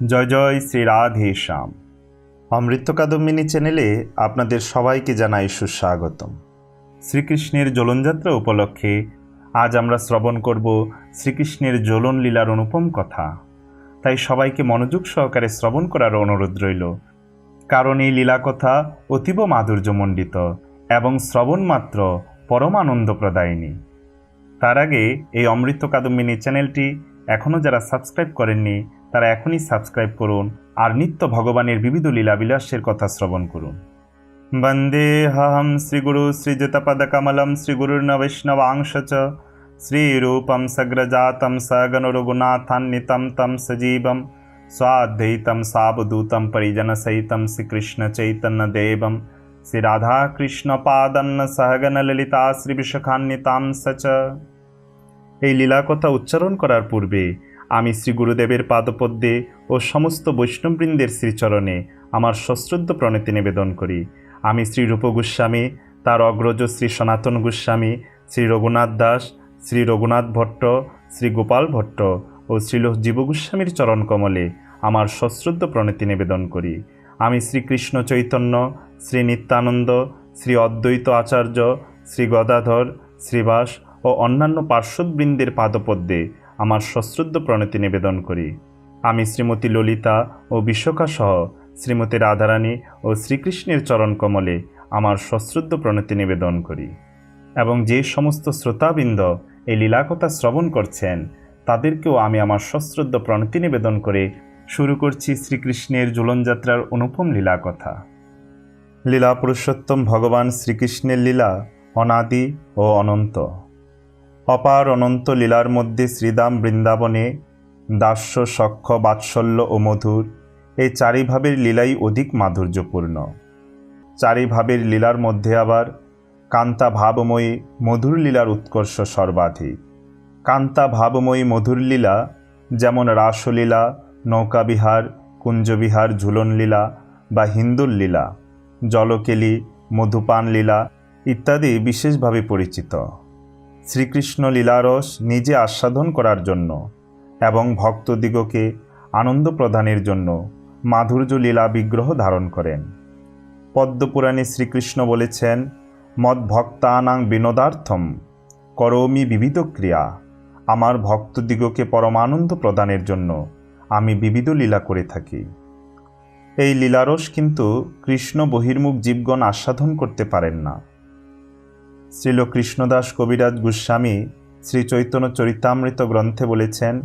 জয় জয় শ্রী রাধে শ্যাম। অমৃত কাদম্বিনী চ্যানেলে আপনাদের সবাইকে জানাই সুস্বাগতম। শ্রীকৃষ্ণের জ্বলনযাত্রা উপলক্ষে আজ আমরা শ্রবণ করব শ্রীকৃষ্ণের জ্বলন লীলার অনুপম কথা। তাই সবাইকে মনোযোগ সহকারে শ্রবণ করার অনুরোধ রইল। কারণ এই লীলা কথা অতীব মাধুর্যমণ্ডিত এবং শ্রবণ মাত্র পরমানন্দ প্রদায়িনী তার আগে এই অমৃত কাদম্বিনী চ্যানেলটি এখনও যারা সাবস্ক্রাইব করেননি তারা এখনই সাবস্ক্রাইব করুন আর নিত্য ভগবানের বিবিধ লীলাবিলাসের কথা শ্রবণ করুন। বন্দেহম শ্রীগুরু শ্রীযুতপদকমলম শ্রীগুরুর্ন বৈষ্ণবাংশ চ শ্রীরূপম সগ্রজাতম সগণরঘুনাথান্বিতম তম সজীবম স্বাদ্বৈতম সাবদূতম পরিজনসহিতম শ্রীকৃষ্ণচৈতন্যদেবম শ্রীরাধাকৃষ্ণপাদন্ন সহগণললিতা শ্রীবিশখান্বিতাম সচ এই লীলাকথা উচ্চারণ করার পূর্বে আমি শ্রী গুরুদেবের পাদপদ্মে ও সমস্ত বৈষ্ণববৃন্দের শ্রীচরণে আমার সশ্রদ্ধ প্রণতি নিবেদন করি। আমি শ্রী রূপ গোস্বামী তার অগ্রজ শ্রী সনাতন গোস্বামী, শ্রী রঘুনাথ দাস, শ্রী রঘুনাথ ভট্ট, শ্রী গোপাল ভট্ট ও শ্রীল জীব গোস্বামীর চরণ কমলে আমার সশ্রদ্ধ প্রণতি নিবেদন করি। আমি শ্রীকৃষ্ণ চৈতন্য, শ্রী নিত্যানন্দ, শ্রী অদ্বৈত আচার্য, শ্রী গদাধর, শ্রীবাস ও অন্যান্য পার্শ্বদবৃন্দের পাদপদ্মে আমার সশ্রদ্ধ প্রণতি নিবেদন করি। আমি শ্রীমতী ললিতা ও বিশ্বকা সহ শ্রীমতী রাধারানী ও শ্রীকৃষ্ণের চরণ কমলে আমার সশ্রদ্ধ প্রণতি নিবেদন করি। এবং যে সমস্ত শ্রোতাবৃন্দ এই লীলাকথা শ্রবণ করছেন, তাদেরকেও আমি আমার সশ্রদ্ধ প্রণতি নিবেদন করে শুরু করছি শ্রীকৃষ্ণের ঝুলনযাত্রার অনুপম লীলাকথা। লীলা পুরুষোত্তম ভগবান শ্রীকৃষ্ণের লীলা অনাদি ও অনন্ত। অপার অনন্ত লীলার মধ্যে শ্রীদাম বৃন্দাবনে দাস্য সখ্য বাৎসল্য ও মধুর এই চারি ভাবের লীলাই অধিক মাধুর্যপূর্ণ। চারি ভাবের লীলার মধ্যে আবার কান্তা ভাবময়ী মধুর লীলার উৎকর্ষ সর্বাধিক। কান্তা ভাবময়ী মধুর লীলা যেমন রাসলীলা, নৌকাবিহার, কুঞ্জবিহার ঝুলন লীলা বা হিন্দুর লীলা, জলকেলি মধুপান লীলা ইত্যাদি বিশেষভাবে পরিচিত। শ্রীকৃষ্ণ লীলারস নিজে আস্বাদন করার জন্য এবং ভক্তদিগকে আনন্দ প্রদানের জন্য মাধুর্য লীলা বিগ্রহ ধারণ করেন। পদ্মপুরাণে শ্রীকৃষ্ণ বলেছেন মদ ভক্তানাং বিনোদার্থম, করমি বিবিধ ক্রিয়া। আমার ভক্তদিগকে পরমানন্দ প্রদানের জন্য আমি বিবিধ লীলা করে থাকি। এই লীলারস কিন্তু কৃষ্ণ বহির্মুখ জীবগণ আস্বাদন করতে পারেন না। শ্রীল কৃষ্ণদাস কবিরাজ গোস্বামী শ্রী চৈতন্য চরিতামৃত গ্রন্থে বলেছেন,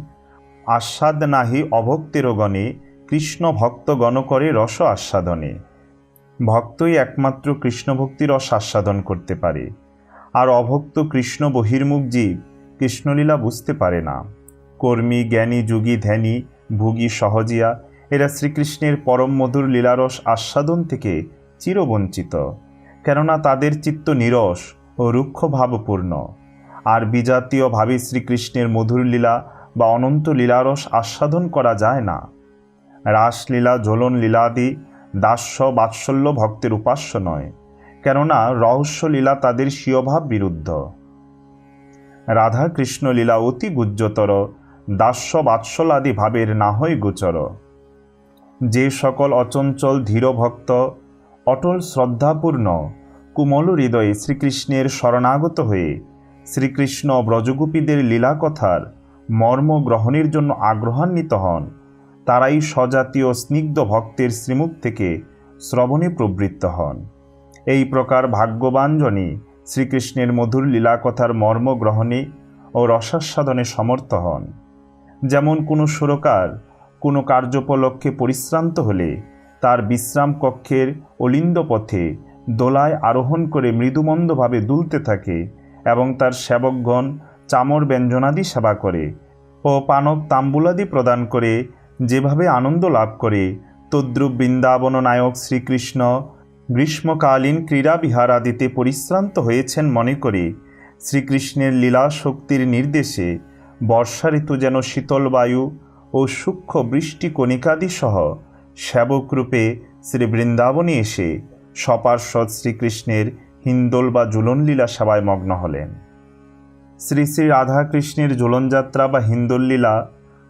আস্বাদ নাহি অভক্তিরগণে কৃষ্ণ ভক্ত গণ করে রস আস্বাদনে। ভক্তই একমাত্র কৃষ্ণভক্তির রস আস্বাদন করতে পারে। আর অভক্ত কৃষ্ণ বহির্মুখ জীব কৃষ্ণলীলা বুঝতে পারে না। কর্মী, জ্ঞানী, যুগী, ধ্যানী, ভুগী, সহজিয়া, এরা শ্রীকৃষ্ণের পরম মধুর লীলারস আস্বাদন থেকে চিরবঞ্চিত। কেননা তাদের চিত্ত নিরস ও রুক্ষ ভাবপূর্ণ আর বিজাতীয় ভাবে শ্রীকৃষ্ণের মধুর লীলা বা অনন্ত লীলারস আস্বাদন করা যায় না। রাসলীলা, জ্বলন লীলাদি দাস্য বাৎসল্য ভক্তের উপাস্য নয়, কেননা রহস্য লীলা তাদের স্বীয়ভাব বিরুদ্ধ। রাধা কৃষ্ণ লীলা অতি গুজ্জতর, দাস্য বাৎসলাদি ভাবের না হয় গোচর। যে সকল অচঞ্চল ধীর ভক্ত অটল শ্রদ্ধাপূর্ণ কুমল হৃদয়ে শ্রীকৃষ্ণের শরণাগত হয়ে শ্রীকৃষ্ণ ব্রজগোপীদের লীলাকথার মর্ম গ্রহণের জন্য আগ্রহান্বিত হন। তারাই স্বজাতীয় স্নিগ্ধ ভক্তের শ্রীমুখ থেকে শ্রবণে প্রবৃত্ত হন। এই প্রকার ভাগ্যবানজনই শ্রীকৃষ্ণের মধুর লীলাকথার মর্ম গ্রহণে ও রসাস্বাদনে সমর্থ হন। যেমন কোনো সুরকার কোনো কার্যোপলক্ষে পরিশ্রান্ত হলে তার বিশ্রাম কক্ষের অলিন্দ পথে দোলায় আরোহণ করে মৃদুমন্দভাবে দুলতে থাকে এবং তার সেবকগণ চামর ব্যঞ্জনাদি সেবা করে ও পানক তাম্বুলাদি প্রদান করে, যেভাবে আনন্দ লাভ করে, তদ্রুপ বৃন্দাবন নায়ক শ্রীকৃষ্ণ গ্রীষ্মকালীন ক্রীড়া বিহারাদিতে পরিশ্রান্ত হয়েছেন মনে করে, শ্রীকৃষ্ণের লীলা শক্তির নির্দেশে বর্ষা ঋতু যেন শীতল বায়ু ও সূক্ষ্ম বৃষ্টি কণিকাদি সহ সেবকরূপে শ্রী বৃন্দাবনে এসে সপার্শ্বদ শ্রীকৃষ্ণের হিন্দোল বা ঝুলনলীলা সেবায় মগ্ন হলেন। শ্রী শ্রী রাধাকৃষ্ণের ঝুলনযাত্রা বা হিন্দোললীলা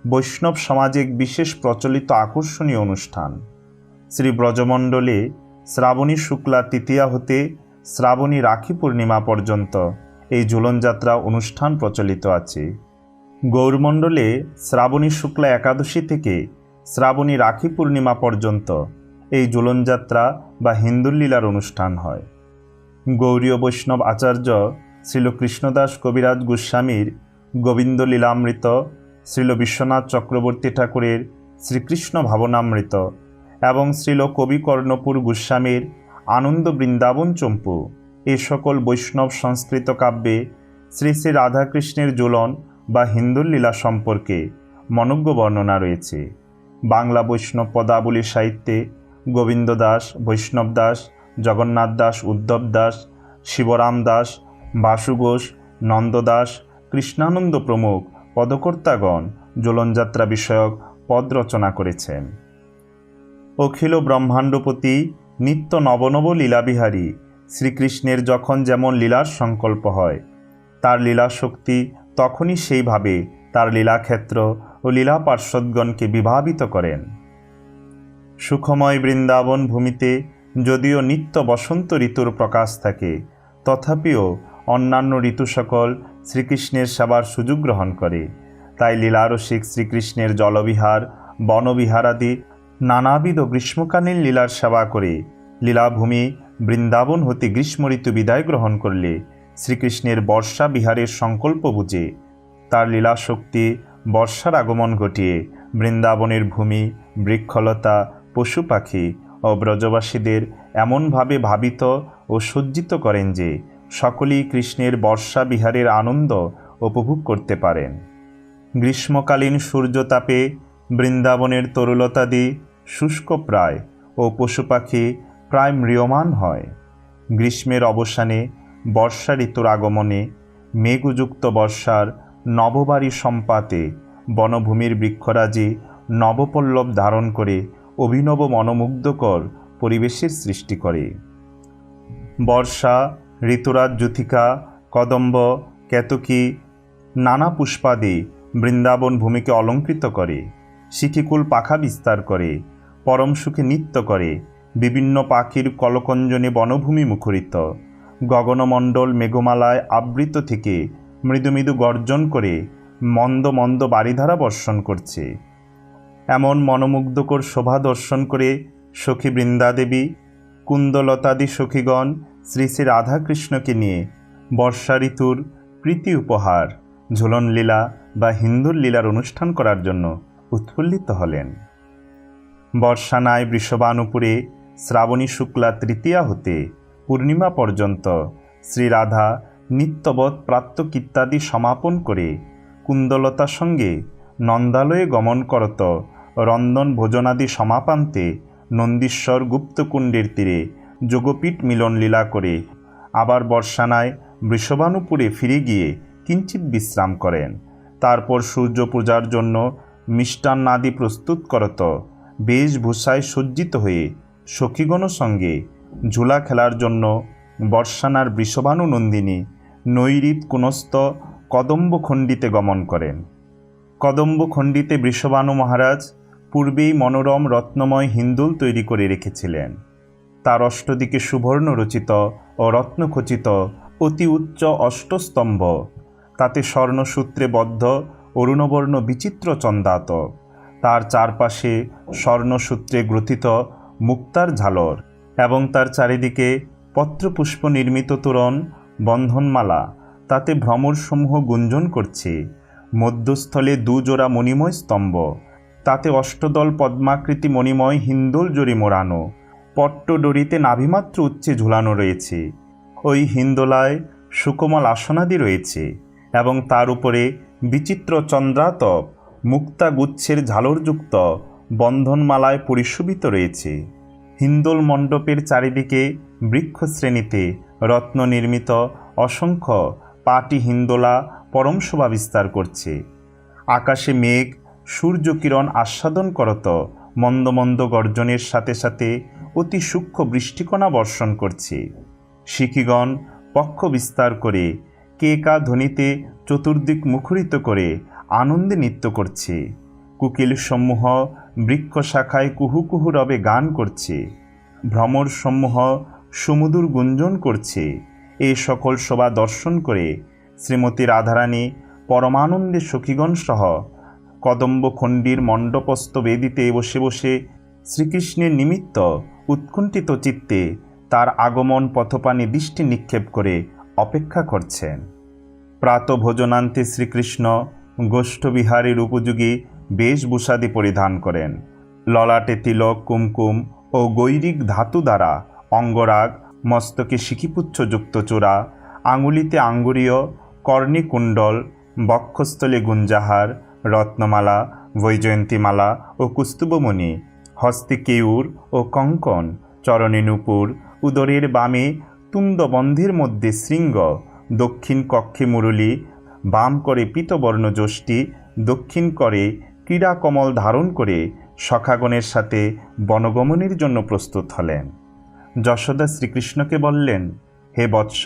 বৈষ্ণব সমাজে বিশেষ প্রচলিত আকর্ষণীয় অনুষ্ঠান। শ্রী ব্রজমণ্ডলে শ্রাবণী শুক্লা তৃতীয়া হতে শ্রাবণী রাখি পূর্ণিমা পর্যন্ত এই ঝুলনযাত্রা অনুষ্ঠান প্রচলিত আছে। গৌরমণ্ডলে শ্রাবণী শুক্লা একাদশী থেকে শ্রাবণী রাখি পূর্ণিমা পর্যন্ত এই ঝুলনযাত্রা বা হিন্দুলীলার অনুষ্ঠান হয়। গৌরীয় বৈষ্ণব আচার্য শ্রীল কৃষ্ণদাস কবিরাজ গোস্বামীর গোবিন্দ লীলামৃত শ্রীল বিশ্বনাথ চক্রবর্তী ঠাকুরের শ্রীকৃষ্ণ ভাবনামৃত এবং শ্রীল কবি কর্ণপুর গোস্বামীর আনন্দ বৃন্দাবন চম্পু। এ সকল বৈষ্ণব সংস্কৃত কাব্যে শ্রী শ্রী রাধাকৃষ্ণের জ্বলন বা হিন্দুর লীলা সম্পর্কে মনজ্ঞ বর্ণনা রয়েছে। বাংলা বৈষ্ণব পদাবলী সাহিত্যে গোবিন্দ দাস, বৈষ্ণব দাস, জগন্নাথ দাস, উদ্ধব দাস, শিবরাম দাস, বাসু ঘোষ, নন্দ দাস, কৃষ্ণানন্দ প্রমুখ, পদকর্তাগণ, জোলনযাত্রা বিষয়ক পদ রচনা করেছেন। অখিল ব্রহ্মাণ্ডপতি নিত্য নবনব লীলাবিহারী, শ্রীকৃষ্ণের যখন যেমন লীলার সংকল্প হয়, তার লীলা শক্তি তখনই সেইভাবে তার লীলাক্ষেত্র ও লীলা পার্শ্বদগণকে বিভাবিত করেন। সুখময় বৃন্দাবন ভূমিতে যদিও নিত্য বসন্ত ঋতুর প্রকাশ থাকে, তথাপিও অন্যান্য ঋতু সকল শ্রীকৃষ্ণের সেবার সুযোগ গ্রহণ করে। তাই লীলারসিক শ্রীকৃষ্ণের জলবিহার, বনবিহারাদি নানাবিধ গ্রীষ্মকালীন লীলার সেবা করে লীলাভূমি বৃন্দাবন হতে গ্রীষ্ম ঋতু বিদায় গ্রহণ করলে শ্রীকৃষ্ণের বর্ষা বিহারের সংকল্প বুঝে। তার লীলাশক্তি বর্ষার আগমন ঘটিয়ে বৃন্দাবনের ভূমি, বৃক্ষলতা পশু পাখি ও ব্রজবাসীদের এমনভাবে ভাবিত ও সজ্জিত করেন যে সকলেই কৃষ্ণের বর্ষা বিহারের আনন্দ উপভোগ করতে পারেন। গ্রীষ্মকালীন সূর্যতাপে বৃন্দাবনের তরুলতাদি শুষ্ক প্রায় ও পশু পাখি প্রায় ম্রিয়মান হয়। গ্রীষ্মের অবসানে বর্ষা ঋতুর আগমনে মেঘযুক্ত বর্ষার নববাড়ি সম্পাতে বনভূমির বৃক্ষরাজি নবপল্লব ধারণ করে অভিনব মনোমুগ্ধকর পরিবেশের সৃষ্টি করে। বর্ষা, ঋতুরাজ জ্যোথিকা কদম্ব, কেতকী নানা পুষ্পাদি বৃন্দাবন ভূমিকে অলঙ্কৃত করে শিখিকুল পাখা বিস্তার করে, পরম সুখে নৃত্য করে, বিভিন্ন পাখির কলকঞ্জনে বনভূমি মুখরিত, গগনমণ্ডল মেঘমালায় আবৃত থেকে মৃদু মৃদু গর্জন করে মন্দ মন্দ বাড়িধারা বর্ষণ করছে। এমন মনোমুগ্ধকর শোভা দর্শন করে সখী বৃন্দাদেবী, কুন্দলতাদি সখীগণ শ্রী শ্রী রাধাকৃষ্ণকে নিয়ে বর্ষা ঋতুর প্রীতি উপহার, ঝুলন লীলা বা হিন্দুর লীলার অনুষ্ঠান করার জন্য উৎফুল্লিত হলেন। বর্ষানায় বৃষবানুপুরে শ্রাবণী শুক্লা তৃতীয়া হতে পূর্ণিমা পর্যন্ত শ্রীরাধা নিত্যবৎ প্রাত্যকৃত্যাদি সমাপন করে কুন্দলতা সঙ্গে নন্দালয়ে গমন করত। রন্দন ভোজনাদি সমাপান্তে নন্দীশ্বর গুপ্তকুণ্ডের তীরে যোগপীঠ মিলন লীলা করে। আবার বর্ষানায় বৃষবানুপুরে ফিরে গিয়ে কিঞ্চিত বিশ্রাম করেন। তারপর সূর্য পূজার জন্য মিষ্টান্নাদি প্রস্তুত করত। বেশভূষায় সজ্জিত হয়ে সখীগণ সঙ্গে ঝুলা খেলার জন্য বর্ষানার বৃষভানু নন্দিনী নৈরিত কুনস্থ কদম্বখণ্ডিতে গমন করেন। কদম্বখণ্ডিতে বৃষভানু মহারাজ পূর্বেই মনোরম রত্নময় হিন্দুল তৈরি করে রেখেছিলেন। তার অষ্টদিকে সুবর্ণ রচিত ও রত্নখচিত অতি উচ্চ অষ্টস্তম্ভ। তাতে স্বর্ণসূত্রে বদ্ধ অরুণবর্ণ বিচিত্র চন্দাত। তার চারপাশে স্বর্ণসূত্রে গ্রথিত মুক্তার ঝালর এবং তার চারিদিকে পত্রপুষ্প নির্মিত তোরণ, বন্ধনমালা, তাতে ভ্রমরসমূহ গুঞ্জন করছে। মধ্যস্থলে দুজোড়া মণিময় স্তম্ভ। তাতে অষ্টদল পদ্মাকৃতি মণিময় হিন্দোল জড়ি মোড়ানো। পট্টডরিতে নাভিমাত্র উচ্চে ঝুলানো রয়েছে। ওই হিন্দোলায় সুকোমল আসনাদি রয়েছে এবং তার উপরে বিচিত্র চন্দ্রাতপ মুক্তা গুচ্ছের ঝালরযুক্ত বন্ধনমালায় পরিশোভিত রয়েছে। হিন্দোল মণ্ডপের চারিদিকে বৃক্ষশ্রেণীতে রত্ন নির্মিত অসংখ্য পাটি হিন্দোলা পরম শোভা বিস্তার করছে। আকাশে মেঘ সূর্যকিরণ আস্বাদন করত। মন্দ মন্দ গর্জনের সাথে সাথে অতি সূক্ষ্ম বৃষ্টিকণা বর্ষণ করছে। শিখিগণ পক্ষ বিস্তার করে, কে কা ধ্বনিতে চতুর্দিক মুখরিত করে আনন্দে নৃত্য করছে। কুকিল সমূহ বৃক্ষ শাখায় কুহু কুহু রবে গান করছে। ভ্রমর সমূহ সুমধুর গুঞ্জন করছে। এই সকল শোভা দর্শন করে শ্রীমতী রাধারানী পরমানন্দে সখীগণ সহ কদম্বখণ্ডির মণ্ডপস্থ বেদিতে বসে বসে শ্রীকৃষ্ণের নিমিত্ত উৎকণ্ঠিত চিত্তে তার আগমন পথপানে দৃষ্টি নিক্ষেপ করে অপেক্ষা করছেন। প্রাতভোজনান্তে শ্রীকৃষ্ণ গোষ্ঠবিহারের উপযোগী বেশভূষাদি পরিধান করেন। ললাটে তিলক, কুমকুম ও গৈরিক ধাতু দ্বারা অঙ্গরাগ, মস্তকে শিখিপুচ্ছযুক্ত চূড়া, আঙুলিতে আঙ্গুরীয় কর্ণিকুণ্ডল, বক্ষস্থলে গুঞ্জাহার, রত্নমালা, বৈজয়ন্তীমালা ও কুস্তুবমণি হস্তে কেউর ও কঙ্কন চরণে নূপুর উদরের বামে তুন্দবন্ধের মধ্যে শৃঙ্গ, দক্ষিণ কক্ষে মুরলী, বাম করে পীতবর্ণ যষ্টি দক্ষিণ করে ক্রীড়াকমল ধারণ করে সখাগণের সাথে বনগমনের জন্য প্রস্তুত হলেন। যশোদা শ্রীকৃষ্ণকে বললেন, হে বৎস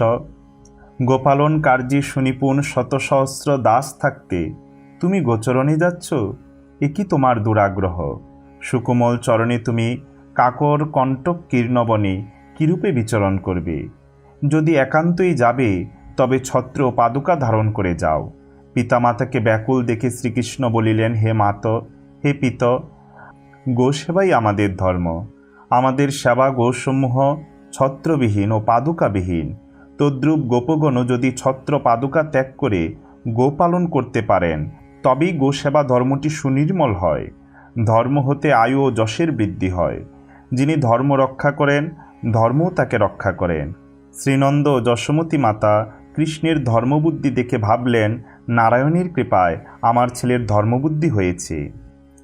গোপালন কার্যে সুনিপুণ শত সহস্র দাস থাকতে তুমি গোচরণে যাচ্ছ? এ কি তোমার দুরাগ্রহ? সুকোমল চরণে তুমি কাকর কণ্টক কীর্ণবনে কিরূপে বিচরণ করবে? যদি একান্তই যাবে, তবে ছত্র পাদুকা ধারণ করে যাও। পিতামাতাকে ব্যাকুল দেখে শ্রীকৃষ্ণ বলিলেন, হে মাত, হে পিত গোসেবাই আমাদের ধর্ম। আমাদের সেবা গোসমূহ ছত্রবিহীন ও পাদুকাবিহীন। তদ্রূপ গোপগণ যদি ছত্র পাদুকা ত্যাগ করে গোপালন করতে পারেন, তবেই গোসেবা ধর্মটি সুনির্মল হয়। ধর্ম হতে আয়ু ও যশের বৃদ্ধি হয়। যিনি ধর্ম রক্ষা করেন, ধর্মও তাকে রক্ষা করেন। শ্রীনন্দ যশোমতী মাতা কৃষ্ণের ধর্মবুদ্ধি দেখে ভাবলেন, নারায়ণের কৃপায় আমার ছেলের ধর্মবুদ্ধি হয়েছে।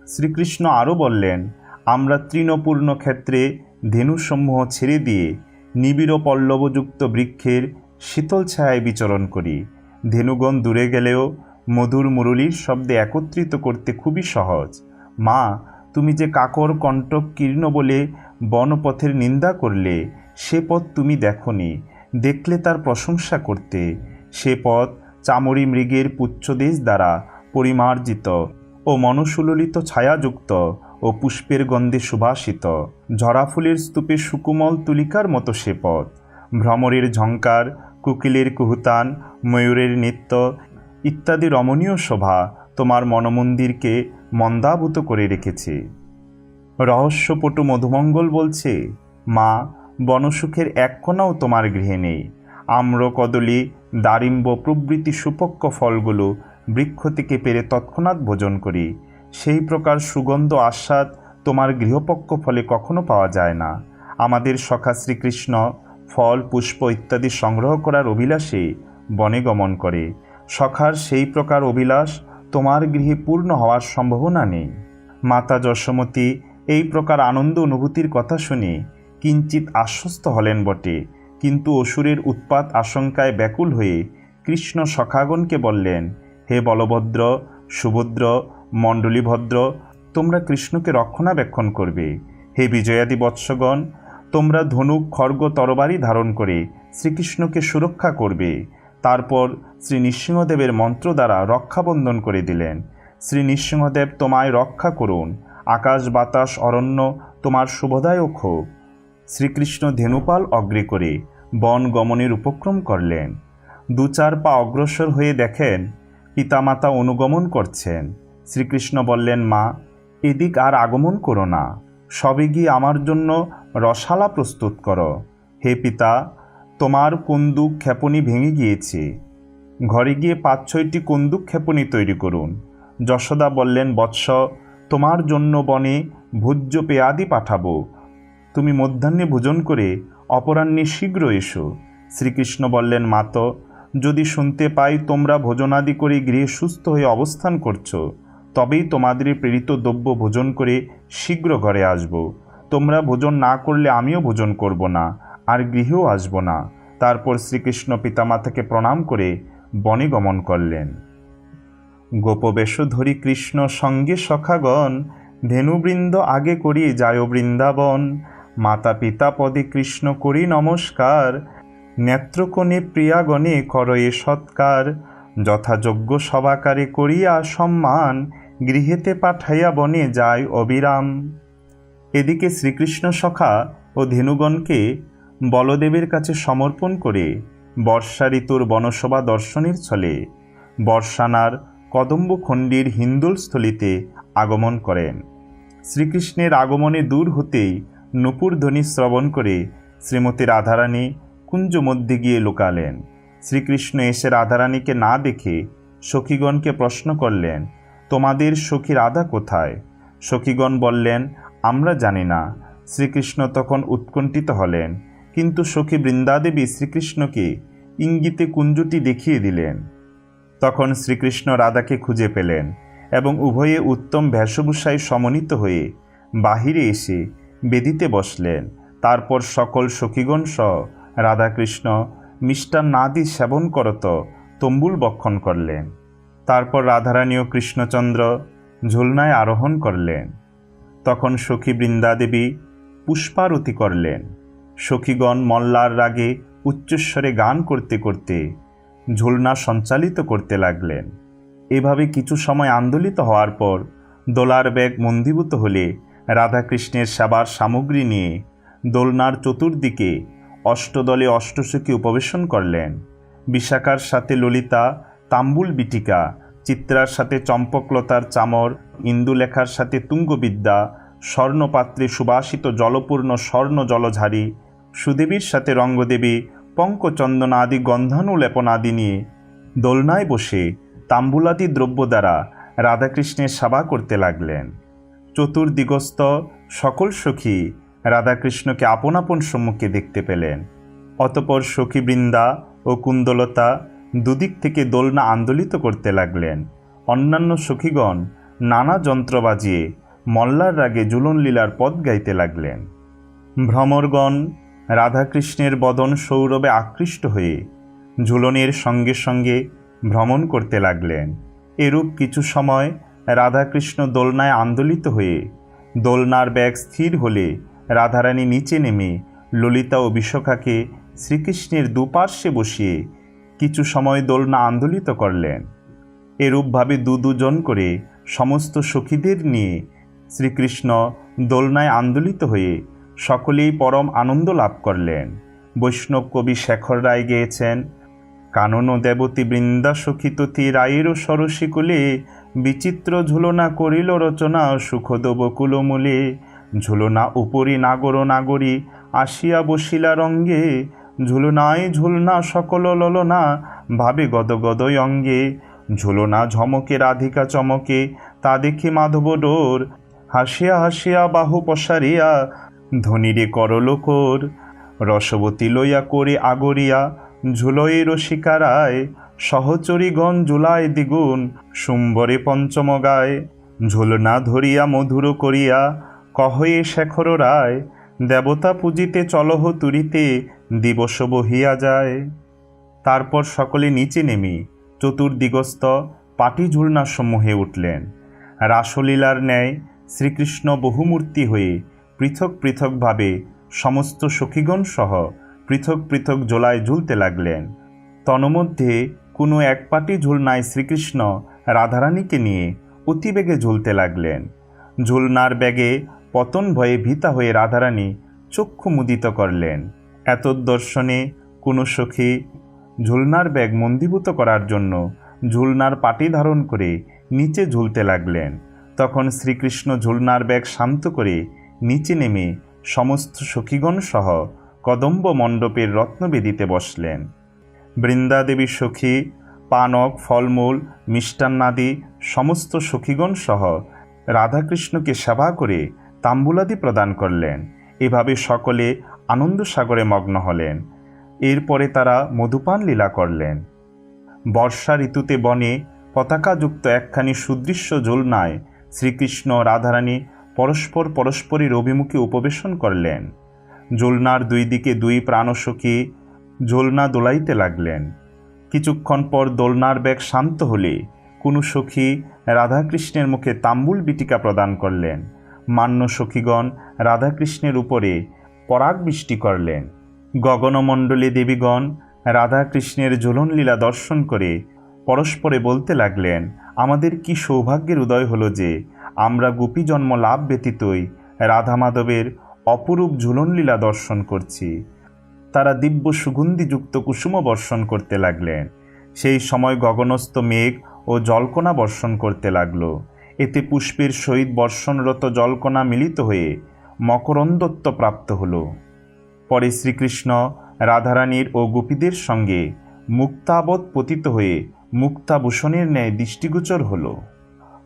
শ্রীকৃষ্ণ আরও বললেন, আমরা তৃণপূর্ণ ক্ষেত্রে ধেনুসমূহ ছেড়ে দিয়ে নিবিড় পল্লবযুক্ত বৃক্ষের শীতল ছায়ায় বিচরণ করি। ধেনুগণ দূরে গেলেও মধুর মুরলীর শব্দে একত্রিত করতে খুবই সহজ। মা, তুমি যে কাকর কণ্টক কীর্ণ বলে বনপথের নিন্দা করলে, সে পথ তুমি দেখনি, দেখলে তার প্রশংসা করতে। সে পথ চামড়ি মৃগের পুচ্ছদেশ দ্বারা পরিমার্জিত ও মনসুললিত ছায়াযুক্ত। ও পুষ্পের গন্ধে সুবাসিত ঝরাফুলের স্তূপে সুকুমল তুলিকার মতো সে পথ। ভ্রমরের ঝঙ্কার কুকিলের কুহুতান, ময়ূরের নৃত্য ইত্যাদি রমণীয় শোভা তোমার মনমন্দিরকে মন্দাভূত করে রেখেছে। রহস্যপটু মধুমঙ্গল বলছে, মা, বনসুখের এক কোনাও তোমার গৃহে নেই। আম্র কদলী দারিম্ব প্রভৃতি সুপক্ষ ফলগুলো বৃক্ষ থেকে পেরে তৎক্ষণাৎ ভোজন করি। সেই প্রকার সুগন্ধ আস্বাদ তোমার গৃহপক্ষ ফলে কখনো পাওয়া যায় না। আমাদের সখা শ্রীকৃষ্ণ ফল, পুষ্প ইত্যাদি সংগ্রহ করার অভিলাষে বনে গমন করে। সখার সেই প্রকার অভিলাষ তোমার গৃহে পূর্ণ হওয়ার সম্ভাবনা নেই। মাতা যশোমতী এই প্রকার আনন্দ অনুভূতির কথা শুনে কিঞ্চিত আশ্বস্ত হলেন বটে। কিন্তু অসুরের উৎপাত আশঙ্কায় ব্যাকুল হয়ে কৃষ্ণ সখাগণকে বললেন, হে বলভদ্র, সুভদ্র মণ্ডলীভদ্র, তোমরা কৃষ্ণকে রক্ষণাবেক্ষণ করবে। হে বিজয়াদি বৎসগণ, তোমরা ধনুক, খড়গ, তরবারি ধারণ করে শ্রীকৃষ্ণকে সুরক্ষা করবে। তারপর শ্রী নৃসিংহদেবের মন্ত্র দ্বারা রক্ষাবন্ধন করে দিলেন। শ্রী নৃসিংহদেব তোমায় রক্ষা করুন। আকাশ, বাতাস, অরণ্য তোমার শুভদায়ক হোক। শ্রীকৃষ্ণ ধেনুপাল অগ্রে করে বন গমনের উপক্রম করলেন। দু চার পা অগ্রসর হয়ে দেখেন পিতামাতা অনুগমন করছেন। শ্রীকৃষ্ণ বললেন, মা, এদিক আর আগমন করো না। সবে গিয়ে আমার জন্য রসালা প্রস্তুত করো। হে পিতা, তোমার কন্দুক ক্ষেপণী ভেঙে গিয়েছে। ঘরে গিয়ে পাঁচ ছয়টি কন্দুক ক্ষেপণী তৈরি করুন। যশোদা বললেন, বৎস, তোমার জন্য বনে ভোজ্য পেয়াদি পাঠাবো। তুমি মধ্যাহ্নে ভোজন করে অপরাহ্নে শীঘ্র এসো। শ্রীকৃষ্ণ বললেন মাত যদি শুনতে পাই তোমরা ভোজনাদি করে গৃহে সুস্থ হয়ে অবস্থান করছ তবেই তোমাদের প্রেরিত দ্রব্য ভোজন করে শীঘ্র ঘরে আসব। তোমরা ভোজন না করলে আমিও ভোজন করব না, আর গৃহেও আসব না। তারপর শ্রীকৃষ্ণ পিতামাতাকে প্রণাম করে বনে গমন করলেন। গোপবেশ ধরি কৃষ্ণ, সঙ্গে সখাগণ, ধেনুবৃন্দ আগে করি যায় বৃন্দাবন। মাতা পিতা পদে কৃষ্ণ করি নমস্কার, নেত্রকোণে প্রিয়াগণে করয়ে সৎকার। যথাযোগ্য সবাকারে করিয়া সম্মান গৃহেতে পাঠাইয়া বনে যায় অবিরাম। এদিকে শ্রীকৃষ্ণ সখা ও ধেনুগণকে বলদেবের কাছে সমর্পণ করে বর্ষা ঋতুর বনসভা দর্শনের ছলে বর্ষানার কদম্বখণ্ডির হিন্দুলস্থলিতে আগমন করেন। শ্রীকৃষ্ণের আগমনে দূর হতেই নূপুর ধ্বনি শ্রবণ করে শ্রীমতী রাধারানী কুঞ্জ মধ্যে গিয়ে লুকালেন। শ্রীকৃষ্ণ এসে রাধারানীকে না দেখে সখীগণকে প্রশ্ন করলেন তোমাদের সখী রাধা কোথায়? সখীগণ বললেন, আমরা জানি না। শ্রীকৃষ্ণ তখন উৎকণ্ঠিত হলেন। কিন্তু সখী বৃন্দাদেবী শ্রীকৃষ্ণকে ইঙ্গিতে কুঞ্জটি দেখিয়ে দিলেন। তখন শ্রীকৃষ্ণ রাধাকে খুঁজে পেলেন এবং উভয়ে উত্তম ভেষভূষায় সমন্বিত হয়ে বাহিরে এসে বেদিতে বসলেন। তারপর সকল সখীগণ সহ রাধাকৃষ্ণ মিষ্টান্নাদি সেবন করত, তম্বুল বক্ষণ করলেন। তারপর রাধারানী ও কৃষ্ণচন্দ্র ঝুলনায় আরোহণ করলেন। তখন সখী বৃন্দাদেবী পুষ্পারতি করলেন। সখীগণ মল্লার রাগে উচ্চস্বরে গান করতে করতে ঝুলনা সঞ্চালিত করতে লাগলেন। এভাবে কিছু সময় আন্দোলিত হওয়ার পর দোলার ব্যাগ মন্দীভূত হলে রাধাকৃষ্ণের সেবার সামগ্রী নিয়ে দোলনার চতুর্দিকে অষ্টদলে অষ্টসখী উপবেশন করলেন। বিশাখার সাথে ললিতা তাম্বুল বিটিকা চিত্রার সাথে চম্পকলতার চামর, ইন্দুলেখার সাথে তুঙ্গবিদ্যা, স্বর্ণপাত্রে সুবাসিত জলপূর্ণ স্বর্ণ জলঝারি সুদেবীর সাথে রঙ্গদেবী, পঙ্কচন্দন আদি গন্ধানু লেপনাদি নিয়ে দোলনায় বসে তাম্বুলাদি দ্রব্য দ্বারা রাধাকৃষ্ণের সেবা করতে লাগলেন। চতুর্দিগস্ত সকল সখী রাধাকৃষ্ণকে আপন আপন সম্মুখে দেখতে পেলেন। অতপর সখী বৃন্দা ও কুন্দলতা দুদিক থেকে দোলনা আন্দোলিত করতে লাগলেন। অন্যান্য সখীগণ নানা যন্ত্র বাজিয়ে মল্লার রাগে জুলন লীলার পদ গাইতে লাগলেন। ভ্রমরগণ রাধাকৃষ্ণের বদন সৌরভে আকৃষ্ট হয়ে ঝুলনের সঙ্গে সঙ্গে ভ্রমণ করতে লাগলেন। এরূপ কিছু সময় রাধাকৃষ্ণ দোলনায় আন্দোলিত হয়ে দোলনার ব্যাগ স্থির হলে রাধারানী নিচে নেমে ললিতা ও বিশাখাকে শ্রীকৃষ্ণের দুপার্শ্বে বসিয়ে কিছু সময় দোলনা আন্দোলিত করলেন। এরূপভাবে দু দুজন করে সমস্ত সখীদের নিয়ে শ্রীকৃষ্ণ দোলনায় আন্দোলিত হয়ে সকলেই পরম আনন্দ লাভ করলেন। বৈষ্ণব কবি শেখর রায় গেয়েছেন, কানন দেবতী বৃন্দা সখিততি রায়ের সরসী কুলে বিচিত্র ঝুলনা করিল রচনা সুখদ বকুলমূলে ঝুলনা উপরি নাগর নাগরী আসিয়া বসিলা রঙ্গে ঝুলনায় ঝুলনা সকল ললনা ভাবে গদগদয় অঙ্গে ঝুলনা ঝমকে, রাধিকা চমকে। তা দেখি মাধব ডোর, হাসিয়া হাসিয়া বাহু পসারিয়া ধনিরে করলোকর রসবতী লইয়া করে আগরিয়া। ঝুলয়ে রসিকারায় সহচরীগণ জুলায় দ্বিগুণ। সুম্বরে পঞ্চম পঞ্চমগায় ঝুলনা ধরিয়া মধুর করিয়া। কহয়ে শেখর রায়, দেবতা পূজিতে চলহ তুরিতে। দিবস বহিয়া যায়। তারপর সকলে নিচে নেমে চতুর্দিগস্ত পাটি সমূহে উঠলেন। রাসলীলার ন্যায় শ্রীকৃষ্ণ বহুমূর্তি হয়ে পৃথক পৃথকভাবে সমস্ত সখীগণ সহ পৃথক পৃথক জোলায় ঝুলতে লাগলেন। তন্মধ্যে কোনো এক পাটি ঝুলনায় শ্রীকৃষ্ণ রাধারানীকে নিয়ে অতিবেগে ঝুলতে লাগলেন। ঝুলনার ব্যাগে পতন ভয়ে ভীতা হয়ে রাধারানী চক্ষু মুদিত করলেন। এতদর্শনে কোনো সখী ঝুলনার ব্যাগ মন্দীভূত করার জন্য ঝুলনার পাটি ধারণ করে নিচে ঝুলতে লাগলেন। তখন শ্রীকৃষ্ণ ঝুলনার ব্যাগ শান্ত করে নিচে নেমে সমস্ত সখীগণ সহ কদম্ব মণ্ডপের রত্নবেদিতে বসলেন। বৃন্দাদেবী সখী, পানক, ফলমূল, মিষ্টান্নাদি, সমস্ত সখীগণ সহ রাধাকৃষ্ণকে সেবা করে তাম্বুলাদি প্রদান করলেন। এভাবে সকলে আনন্দ সাগরে মগ্ন হলেন। এরপরে তারা মধুপান লীলা করলেন। বর্ষা ঋতুতে বনে পতাকাযুক্ত একখানি সুদৃশ্য ঝোলনায় শ্রীকৃষ্ণ রাধারানী পরস্পর পরস্পরের অভিমুখে উপবেশন করলেন। ঝোলনার দুই দিকে দুই প্রাণসখী ঝোলনা দোলাইতে লাগলেন। কিছুক্ষণ পর দোলনার ব্যাগ শান্ত হলে কোনো সখী রাধাকৃষ্ণের মুখে তাম্বুল বিটিকা প্রদান করলেন। মান্য সখীগণ রাধাকৃষ্ণের উপরে পরাগ বৃষ্টি করলেন। গগনমণ্ডলী দেবীগণ রাধাকৃষ্ণের ঝুলনলীলা দর্শন করে পরস্পরে বলতে লাগলেন, আমাদের কি সৌভাগ্যের উদয় হলো যে আমরা গোপী জন্ম লাভ ব্যতীতই রাধা মাধবের অপরূপ ঝুলনলীলা দর্শন করছি। তারা দিব্য সুগন্ধিযুক্ত কুসুম বর্ষণ করতে লাগলেন। সেই সময় গগনস্থ মেঘ ও জলকণা বর্ষণ করতে লাগল। এতে পুষ্পের সহিত বর্ষণরত জলকণা মিলিত হয়ে মকরন্দত্ব প্রাপ্ত হল। পরে শ্রীকৃষ্ণ রাধারানীর ও গোপীদের সঙ্গে মুক্তাবৎ পতিত হয়ে মুক্তাভূষণের ন্যায় দৃষ্টিগোচর হল।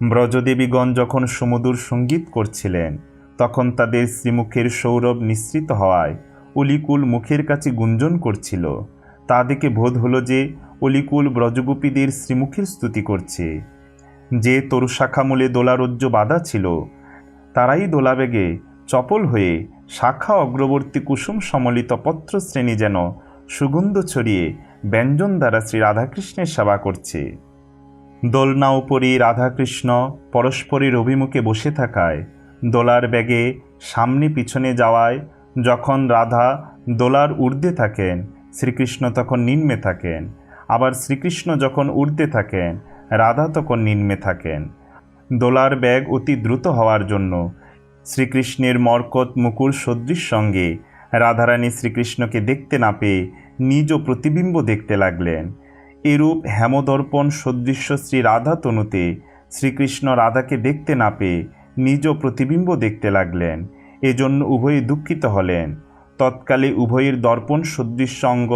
ব্রজদেবীগণ যখন সমুদুর সংগীত করছিলেন, তখন তাদের শ্রীমুখের সৌরভ নিঃসৃত হওয়ায় অলিকুল মুখের কাছে গুঞ্জন করছিল। তা দেখে বোধ হলো যে অলিকুল ব্রজগোপীদের শ্রীমুখের স্তুতি করছে। যে তরুশাখামূলে দোলারজ্জ বাধা ছিল, তারাই দোলাবেগে চপল হয়ে শাখা অগ্রবর্তী কুসুম সমলিত পত্র শ্রেণি যেন সুগন্ধ ছড়িয়ে ব্যঞ্জন দ্বারা শ্রী রাধাকৃষ্ণের সেবা করছে। দোলনা উপরই রাধাকৃষ্ণ পরস্পরের অভিমুখে বসে থাকায়, দোলার ব্যাগে সামনে পিছনে যাওয়ায় যখন রাধা দোলার ঊর্ধ্বে থাকেন, শ্রীকৃষ্ণ তখন নিম্নে থাকেন, আবার শ্রীকৃষ্ণ যখন ঊর্ধ্বে থাকেন, রাধা তখন নিম্নে থাকেন। দোলার ব্যাগ অতি দ্রুত হওয়ার জন্য শ্রীকৃষ্ণের মরকত মুকুল সদৃশ সঙ্গে রাধারানী শ্রীকৃষ্ণকে দেখতে না পেয়ে নিজ প্রতিবিম্ব দেখতে লাগলেন। এরূপ হেমদর্পণ সদৃশ্য শ্রী রাধা তনুতে শ্রীকৃষ্ণ রাধাকে দেখতে না পেয়ে নিজ প্রতিবিম্ব দেখতে লাগলেন। এজন্য উভয়ে দুঃখিত হলেন। তৎকালে উভয়ের দর্পণ সদৃশ্য অঙ্গ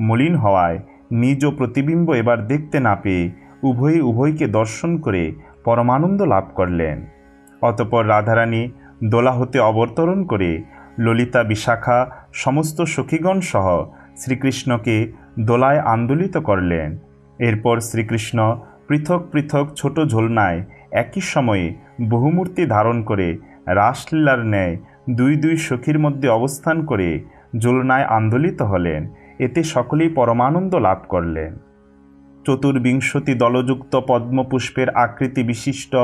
মলিন হওয়ায় নিজ প্রতিবিম্ব এবার দেখতে না পেয়ে উভয়ে উভয়কে দর্শন করে পরমানন্দ লাভ করলেন। অতপর রাধারানী দোলা হতে অবতরণ করে ললিতা বিশাখা সমস্ত সখীগণ সহ শ্রীকৃষ্ণকে দোলায় আন্দোলিত করলেন। এরপর শ্রীকৃষ্ণ পৃথক পৃথক ছোট ঝোলনায় একই সময়ে বহুমূর্তি ধারণ করে রাসলীলার ন্যায় দুই দুই সখীর মধ্যে অবস্থান করে ঝোলনায় আন্দোলিত হলেন। এতে সকলেই পরমানন্দ লাভ করলেন। চতুর্বিংশতি দলযুক্ত পদ্মপুষ্পের আকৃতি বিশিষ্ট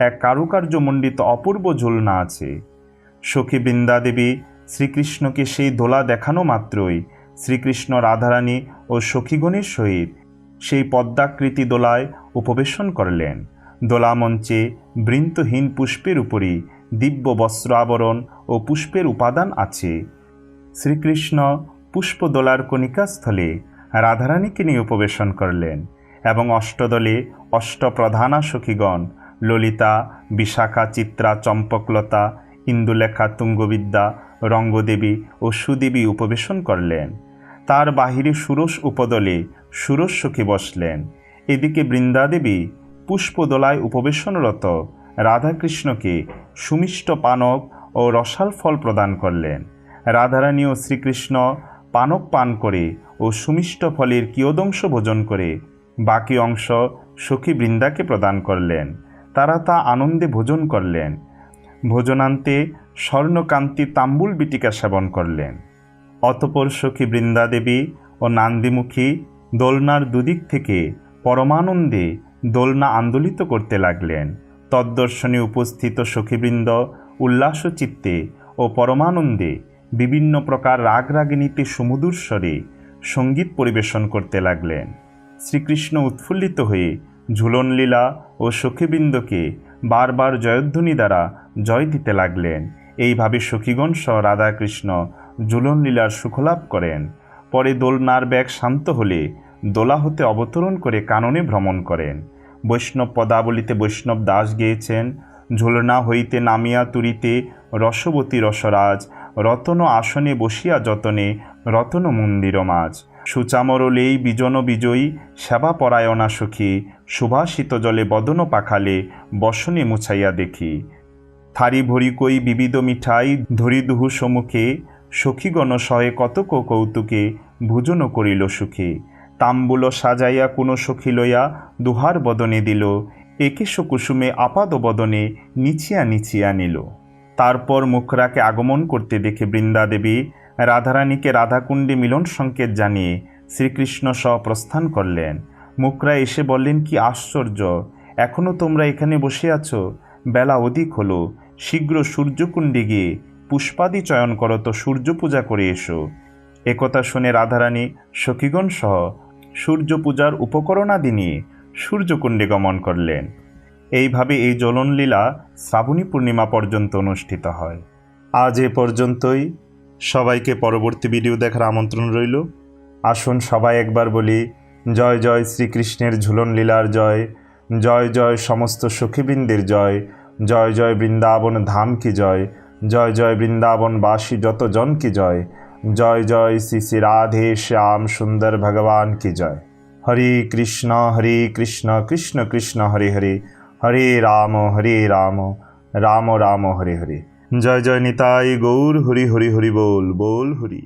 এক কারুকার্যমণ্ডিত অপূর্ব ঝুলনা আছে। সখী বৃন্দাদেবী শ্রীকৃষ্ণকে সেই দোলা দেখানো মাত্রই শ্রীকৃষ্ণ রাধারানী ও সখীগণের সহিত সেই পদ্মাকৃতি দোলায় উপবেশন করলেন। দোলা মঞ্চে বৃন্তহীন পুষ্পের উপরই দিব্য বস্ত্র আবরণ ও পুষ্পের উপাদান আছে। শ্রীকৃষ্ণ পুষ্পদোলার কণিকাস্থলে রাধারানীকে নিয়ে উপবেশন করলেন এবং অষ্টদলে অষ্টপ্রধানা সখীগণ ললিতা, বিশাখা, চিত্রা, চম্পকলতা, ইন্দুলেখা, তুঙ্গবিদ্যা, রঙ্গদেবী ও সুদেবী উপবেশন করলেন। তার বাহিরে সুরস উপদলে সুরস সখী বসলেন। এদিকে বৃন্দাদেবী পুষ্পদোলায় উপবেশনরত রাধাকৃষ্ণকে সুমিষ্ট পানক ও রসাল ফল প্রদান করলেন। রাধারানী ও শ্রীকৃষ্ণ পানক পান করে ও সুমিষ্ট ফলের কিয়দংশ ভোজন করে বাকি অংশ সখী বৃন্দাকে প্রদান করলেন। তারা তা আনন্দে ভোজন করলেন। ভোজনান্তে স্বর্ণকান্তি তাম্বুল বিটিকা সেবন করলেন। অতপর সখী বৃন্দাদেবী ও নান্দিমুখী দোলনার দুদিক থেকে পরমানন্দে দোলনা আন্দোলিত করতে লাগলেন। তদ্দর্শনে উপস্থিত সখীবৃন্দ উল্লাস চিত্তে ও পরমানন্দে বিভিন্ন প্রকার রাগরাগিনীতে সমুদুর স্বরে সংগীত পরিবেশন করতে লাগলেন। শ্রীকৃষ্ণ উৎফুল্লিত হয়ে ঝুলনলীলা ও সখীবৃন্দকে বারবার জয়ধ্বনি দ্বারা জয় দিতে লাগলেন। এইভাবে সখীগণ সহ রাধাকৃষ্ণ ঝুলনলীলার সুখলাভ করেন। পরে দোলনার ব্যাগ শান্ত হলে দোলা হতে অবতরণ করে কাননে ভ্রমণ করেন। বৈষ্ণব পদাবলিতে বৈষ্ণব দাস গেয়েছেন। ঝোলনা হইতে নামিয়া তুরিতে রসবতী রসরাজ, রতন আসনে বসিয়া যতনে রতন মন্দির মাঝ। সুচামরলেই বিজন বিজয়ী সেবা পরায়ণা সখী, সুভাষিত জলে বদন পাখালে বসনে মুছাইয়া দেখি। থারি ভরি কই বিবিধ মিঠাই ধরি দুহু সম্মুখে সখীগণ সহে কতক কৌতুকে ভোজন করিল সুখে। তাম্বুল সাজাইয়া কোনো সখী লইয়া দুহার বদনে দিল একেশ কুসুমে আপাদ বদনে নিচিয়া নিচিয়া নিল। তারপর মুখরাকে আগমন করতে দেখে বৃন্দাদেবী রাধারানীকে রাধাকুণ্ডে মিলন সংকেত জানিয়ে শ্রীকৃষ্ণ সহ প্রস্থান করলেন। মুখরা এসে বললেন, কি আশ্চর্য! এখনও তোমরা এখানে বসে আছো। বেলা অধিক হলো। শীঘ্র সূর্যকুণ্ডে গিয়ে পুষ্পাদি চয়ন করো তো সূর্য পূজা করে এসো। একথা শুনে রাধারানী সখীগণ সহ সূর্য পূজার উপকরণাদি নিয়ে সূর্যকুণ্ডে গমন করলেন। এইভাবে এই জ্বলন লীলা শ্রাবণী পূর্ণিমা পর্যন্ত অনুষ্ঠিত হয়। আজ এ পর্যন্তই। সবাইকে পরবর্তী ভিডিও দেখার আমন্ত্রণ রইল। আসুন সবাই একবার বলি, জয় জয় শ্রীকৃষ্ণের ঝুলন লীলার জয় জয় জয় সমস্ত সখীবৃন্দের জয় জয় জয় বৃন্দাবন ধাম কি জয় জয় জয় বৃন্দাবন বাসী যত জন কি জয় জয় জয় শ্রী শ্রী রাধে শ্যাম সুন্দর ভগবান কি জয়। হরে কৃষ্ণ হরে কৃষ্ণ কৃষ্ণ কৃষ্ণ, হরে হরে হরে রাম হরে রাম রাম রাম, হরে হরে। জয় জয় নিতাই গৌর হরি হরি হরি বল বল হরি।